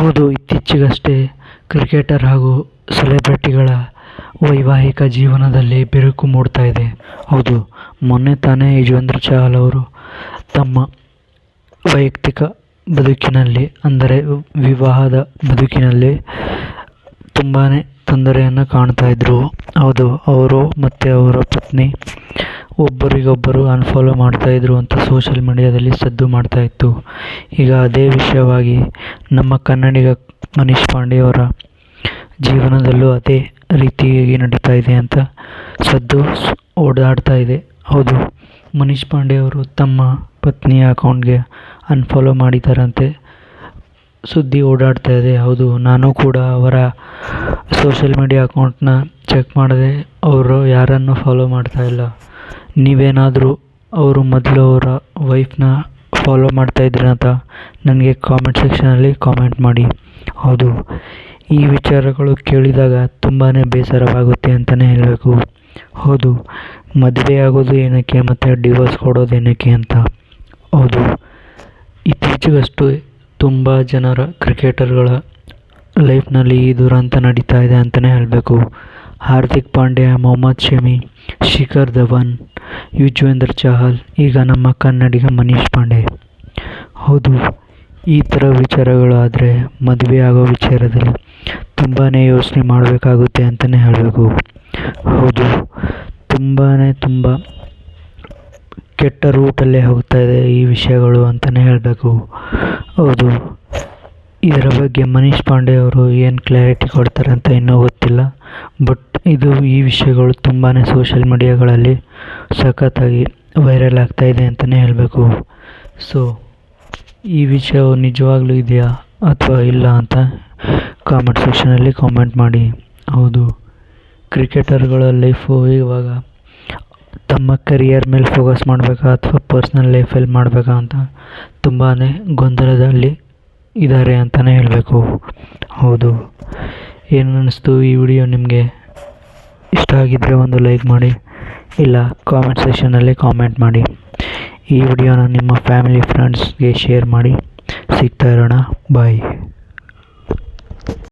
ಹೌದು, ಇತ್ತೀಚೆಗಷ್ಟೇ ಕ್ರಿಕೆಟರ್ ಹಾಗೂ ಸೆಲೆಬ್ರಿಟಿಗಳ ವೈವಾಹಿಕ ಜೀವನದಲ್ಲಿ ಬಿರುಕು ಮೂಡ್ತಾ ಇದೆ. ಹೌದು, ಮೊನ್ನೆ ತಾನೇ ಯುಜ್ವೇಂದ್ರ ಚಹಲ್ ಅವರು ತಮ್ಮ ವೈಯಕ್ತಿಕ ಬದುಕಿನಲ್ಲಿ, ಅಂದರೆ ವಿವಾಹದ ಬದುಕಿನಲ್ಲಿ ತುಂಬಾ ತೊಂದರೆಯನ್ನು ಕಾಣ್ತಾ ಇದ್ದರು ಹೌದು, ಅವರು ಮತ್ತು ಅವರ ಪತ್ನಿ ಒಬ್ಬರಿಗೊಬ್ಬರು ಅನ್ಫಾಲೋ ಮಾಡ್ತಾಯಿದ್ರು ಅಂತ ಸೋಷಲ್ ಮೀಡಿಯಾದಲ್ಲಿ ಸದ್ದು ಮಾಡ್ತಾ ಇತ್ತು. ಈಗ ಅದೇ ವಿಷಯವಾಗಿ ನಮ್ಮ ಕನ್ನಡಿಗ ಮನೀಶ್ ಪಾಂಡೆ ಅವರ ಜೀವನದಲ್ಲೂ ಅದೇ ರೀತಿಯಾಗಿ ನಡೀತಾ ಇದೆ ಅಂತ ಸದ್ದು ಓಡಾಡ್ತಾ ಇದೆ. ಹೌದು, ಮನೀಶ್ ಪಾಂಡೆ ಅವರು ತಮ್ಮ ಪತ್ನಿಯ ಅಕೌಂಟ್ಗೆ ಅನ್ಫಾಲೋ ಮಾಡಿದ್ದಾರಂತೆ. ಸುದ್ದಿ ಓಡಾಡ್ತಾ ಇದೆ. ಹೌದು, ನಾನು ಕೂಡ ಅವರ ಸೋಷಲ್ ಮೀಡಿಯಾ ಅಕೌಂಟನ್ನ ಚೆಕ್ ಮಾಡಿದೆ ಅವರು ಯಾರನ್ನು ಫಾಲೋ ಮಾಡ್ತಾ ಇಲ್ಲ. ನೀವೇನಾದರೂ ಅವರು ಮೊದಲು ಅವರ ವೈಫ್ನ ಫಾಲೋ ಮಾಡ್ತಾ ಅಂತ ನನಗೆ ಕಾಮೆಂಟ್ ಸೆಕ್ಷನಲ್ಲಿ ಕಾಮೆಂಟ್ ಮಾಡಿ. ಹೌದು, ಈ ವಿಚಾರಗಳು ಕೇಳಿದಾಗ ತುಂಬಾ ಬೇಸರವಾಗುತ್ತೆ ಅಂತಲೇ ಹೇಳಬೇಕು. ಹೌದು, ಮದುವೆ ಆಗೋದು ಏನಕ್ಕೆ ಮತ್ತು ಡಿವೋರ್ಸ್ ಕೊಡೋದು ಏನಕ್ಕೆ ಅಂತ. ಹೌದು, ಇತ್ತೀಚೆಗಷ್ಟು ತುಂಬ ಜನರ ಕ್ರಿಕೆಟರ್ಗಳ ಲೈಫ್ನಲ್ಲಿ ಈ ದುರಂತ ನಡೀತಾ ಇದೆ ಅಂತಲೇ ಹೇಳಬೇಕು. ಹಾರ್ದಿಕ್ ಪಾಂಡ್ಯ, ಮೊಹಮ್ಮದ್ ಶಮಿ, ಶಿಖರ್ ಧವನ್ ಯುಜ್ವೇಂದ್ರ ಚಹಲ್, ಈಗ ನಮ್ಮ ಕನ್ನಡಿಗ ಮನೀಶ್ ಪಾಂಡೆ. ಹೌದು, ಈ ಥರ ವಿಚಾರಗಳು ಆದರೆ ಮದುವೆ ಆಗೋ ವಿಚಾರದಲ್ಲಿ ತುಂಬಾ ಯೋಚನೆ ಮಾಡಬೇಕಾಗುತ್ತೆ ಅಂತಲೇ ಹೇಳಬೇಕು. ಹೌದು ತುಂಬಾ ತುಂಬ ಕೆಟ್ಟ ರೂಟಲ್ಲೇ ಹೋಗ್ತಾ ಇದೆ ಈ ವಿಷಯಗಳು ಅಂತಲೇ ಹೇಳಬೇಕು. ಹೌದು, ಇದರ ಬಗ್ಗೆ ಮನೀಶ್ ಪಾಂಡೆ ಅವರು ಏನು ಕ್ಲಾರಿಟಿ ಕೊಡ್ತಾರೆ ಅಂತ ಇನ್ನೂ ಗೊತ್ತಿಲ್ಲ ಬಟ್ ಇದು ಈ ವಿಷಯಗಳು ತುಂಬಾ ಸೋಷಲ್ ಮೀಡಿಯಾಗಳಲ್ಲಿ ಸಖತ್ತಾಗಿ ವೈರಲ್ ಆಗ್ತಾ ಇದೆ ಅಂತಲೇ ಹೇಳಬೇಕು. ಸೊ ಈ ವಿಷಯವು ನಿಜವಾಗ್ಲೂ ಇದೆಯಾ ಅಥವಾ ಇಲ್ಲ ಅಂತ ಕಾಮೆಂಟ್ ಸೆಕ್ಷನಲ್ಲಿ ಕಾಮೆಂಟ್ ಮಾಡಿ. ಹೌದು ಕ್ರಿಕೆಟರ್ಗಳ ಲೈಫು ಇವಾಗ ತಮ್ಮ ಕರಿಯರ್ ಮೇಲೆ ಫೋಕಸ್ ಮಾಡಬೇಕಾ ಅಥವಾ ಪರ್ಸ್ನಲ್ ಲೈಫಲ್ಲಿ ಮಾಡಬೇಕಾ ಅಂತ ತುಂಬಾ ಗೊಂದಲದಲ್ಲಿ ಇದ್ದಾರೆ ಅಂತಲೇ ಹೇಳಬೇಕು. ಹೌದು, ಏನು ಅನ್ನಿಸ್ತು ಈ ವಿಡಿಯೋ ನಿಮಗೆ? ಇಷ್ಟ ಆಗಿದ್ದರೆ ಒಂದು ಲೈಕ್ ಮಾಡಿ, ಇಲ್ಲ ಕಾಮೆಂಟ್ ಸೆಷನಲ್ಲಿ ಕಾಮೆಂಟ್ ಮಾಡಿ. ಈ ವಿಡಿಯೋನ ನಿಮ್ಮ ಫ್ಯಾಮಿಲಿ ಫ್ರೆಂಡ್ಸ್ಗೆ ಶೇರ್ ಮಾಡಿ. ಸಿಗ್ತಾ ಇರೋಣ. ಬಾಯ್